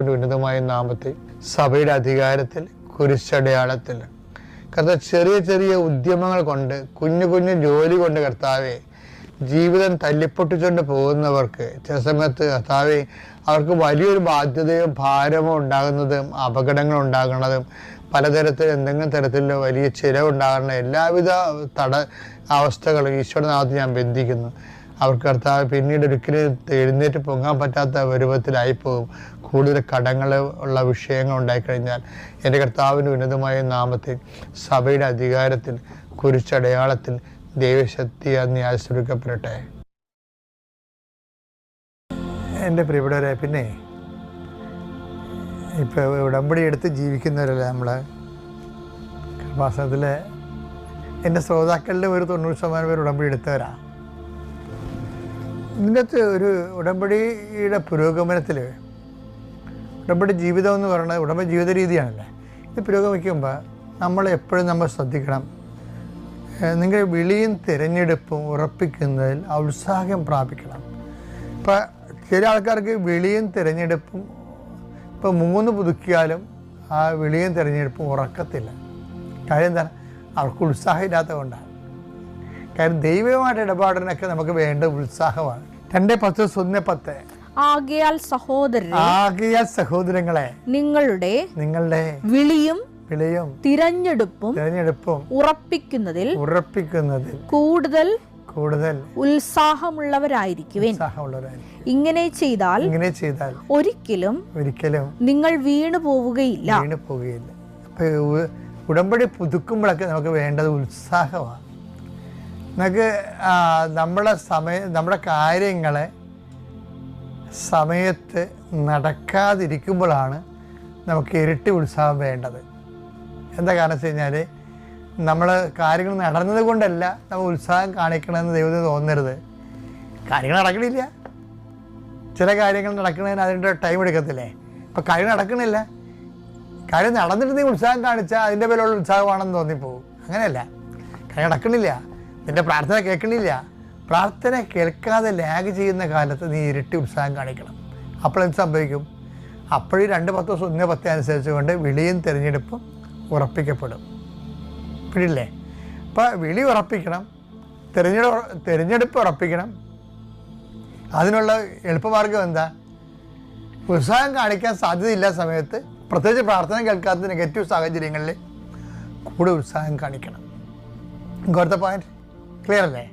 ഉന്നതമായ നാമത്തിൽ സഭയുടെ അധികാരത്തിൽ കുരിശടയാളത്തിൽ. കർത്താവ് ചെറിയ ചെറിയ ഉദ്യമങ്ങൾ കൊണ്ട് കുഞ്ഞു കുഞ്ഞു ജോലി കൊണ്ട് കർത്താവെ ജീവിതം തല്ലിപ്പൊട്ടിച്ചുകൊണ്ട് പോകുന്നവർക്ക് ചില സമയത്ത് കർത്താവെ അവർക്ക് വലിയൊരു ബാധ്യതയും ഭാരമോ ഉണ്ടാകുന്നതും അപകടങ്ങൾ ഉണ്ടാകുന്നതും പലതരത്തിൽ എന്തെങ്കിലും തരത്തിലുള്ള വലിയ ചിലവുണ്ടാകുന്ന എല്ലാവിധ തട അവസ്ഥകളും ഈശോയുടെ നാമത്തിൽ ഞാൻ ബന്ധിക്കുന്നു. അവർക്ക് കർത്താവ് പിന്നീട് ഒരിക്കലും എഴുന്നേറ്റ് പൊങ്ങാൻ പറ്റാത്ത രൂപത്തിലായി പോകും. കൂടുതൽ കടങ്ങൾ ഉള്ള വിഷയങ്ങൾ ഉണ്ടായിക്കഴിഞ്ഞാൽ എന്റെ കർത്താവിന്റെ ഉന്നതമായ നാമത്തിൽ സഭയുടെ അധികാരത്തിൽ കുരിച്ചടയാളത്തിൽ ദൈവശക്തി അന്ന് ആശ്രയിക്കപ്പെടട്ടെ. എന്റെ പ്രിയപ്പെട്ടവരെ പിന്നെ ഇപ്പോൾ ഉടമ്പടി എടുത്ത് ജീവിക്കുന്നവരല്ലേ നമ്മൾ കൃപാസനത്തിൽ എന്റെ ശ്രോതാക്കളുടെ ഒരു തൊണ്ണൂറ് ശതമാനം പേര് ഉടമ്പടി എടുത്തവരാണ് ഇതിനകത്ത് ഒരു ഉടമ്പടിയുടെ പുരോഗമനത്തിൽ ഉടമ്പടി ജീവിതം എന്ന് പറയുന്നത് ഉടമ്പടി ജീവിത രീതിയാണല്ലേ? ഇത് പുരോഗമിക്കുമ്പോൾ നമ്മൾ എപ്പോഴും നമ്മൾ ശ്രദ്ധിക്കണം. നിങ്ങളുടെ വിളിയും തിരഞ്ഞെടുപ്പും ഉറപ്പിക്കുന്നതിൽ ഉത്സാഹം പ്രാപിക്കണം. ഇപ്പം ചില ആൾക്കാർക്ക് വിളിയും തിരഞ്ഞെടുപ്പും ഇപ്പം മൂന്ന് പുതുക്കിയാലും ആ വിളിയും തിരഞ്ഞെടുപ്പും ഉറക്കത്തില്ല. കാര്യം എന്താണ്? അവർക്ക് ഉത്സാഹമില്ലാത്തത് കൊണ്ടാണ് കാര്യം ദൈവമായിട്ട് ഇടപാടിനൊക്കെ നമുക്ക് വേണ്ട ഉത്സാഹമാണ്. രണ്ട് പത്ത് ഒന്ന് പത്ത്. ആകയാൽ സഹോദരൻ ആകയാൽ സഹോദരങ്ങളെ. നിങ്ങളുടെ നിങ്ങളുടെ വിളിയും വിളിയും തിരഞ്ഞെടുപ്പും തിരഞ്ഞെടുപ്പും ഉറപ്പിക്കുന്നതിൽ ഉറപ്പിക്കുന്നതിൽ കൂടുതൽ കൂടുതൽ ഉത്സാഹമുള്ളവരായിരിക്കുവിൻ. ഉത്സാഹമുള്ളവരായിരിക്കും. ഇങ്ങനെ ചെയ്താൽ ഇങ്ങനെ ചെയ്താൽ ഒരിക്കലും ഒരിക്കലും നിങ്ങൾ വീണു പോവുകയില്ല. വീണു പോവുകയില്ല. ഉടമ്പടി പുതുക്കുമ്പോഴൊക്കെ നമുക്ക് വേണ്ടത് ഉത്സാഹമാണ്. നമുക്ക് നമ്മുടെ സമയ നമ്മുടെ കാര്യങ്ങളെ സമയത്ത് നടക്കാതിരിക്കുമ്പോഴാണ് നമുക്ക് ഇരട്ടി ഉത്സാഹം വേണ്ടത്. എന്താ കാരണം വെച്ച് കഴിഞ്ഞാൽ നമ്മൾ കാര്യങ്ങൾ നടന്നത് കൊണ്ടല്ല നമ്മൾ ഉത്സാഹം കാണിക്കണമെന്ന് ദൈവത്തിന് തോന്നരുത്. കാര്യങ്ങൾ നടക്കണില്ല. ചില കാര്യങ്ങൾ നടക്കുന്നതിന് അതിന്റെ ടൈം എടുക്കത്തില്ലേ? ഇപ്പം കാര്യം നടക്കണില്ല. കാര്യം നടന്നിട്ട് നീ ഉത്സാഹം കാണിച്ചാൽ അതിന്റെ പേരുള്ള ഉത്സാഹമാണെന്ന് തോന്നിപ്പോകും അങ്ങനെയല്ല. കാര്യം നടക്കണില്ല. നിന്റെ പ്രാർത്ഥന കേൾക്കണില്ല. പ്രാർത്ഥന കേൾക്കാതെ ലാഗ് ചെയ്യുന്ന കാലത്ത് നീ ഇരട്ടി ഉത്സാഹം കാണിക്കണം. അപ്പോൾ എന്ത് സംഭവിക്കും? അപ്പോഴും രണ്ട് പത്ത് ദിവസം ഒന്ന് പത്ത് അനുസരിച്ചുകൊണ്ട് വിളിയും തിരഞ്ഞെടുപ്പും ഉറപ്പിക്കപ്പെടും. പിടില്ലേ അപ്പോൾ വിളി ഉറപ്പിക്കണം തിരഞ്ഞെടുപ്പ് തിരഞ്ഞെടുപ്പ് ഉറപ്പിക്കണം. അതിനുള്ള എളുപ്പമാർഗം എന്താ? ഉത്സാഹം കാണിക്കാൻ സാധ്യതയില്ല സമയത്ത് പ്രത്യേകിച്ച് പ്രാർത്ഥന കേൾക്കാത്ത നെഗറ്റീവ് സാഹചര്യങ്ങളിൽ കൂടെ ഉത്സാഹം കാണിക്കണം. ഗോർത്ത പോയിന്റ് ക്ലിയർ അല്ലേ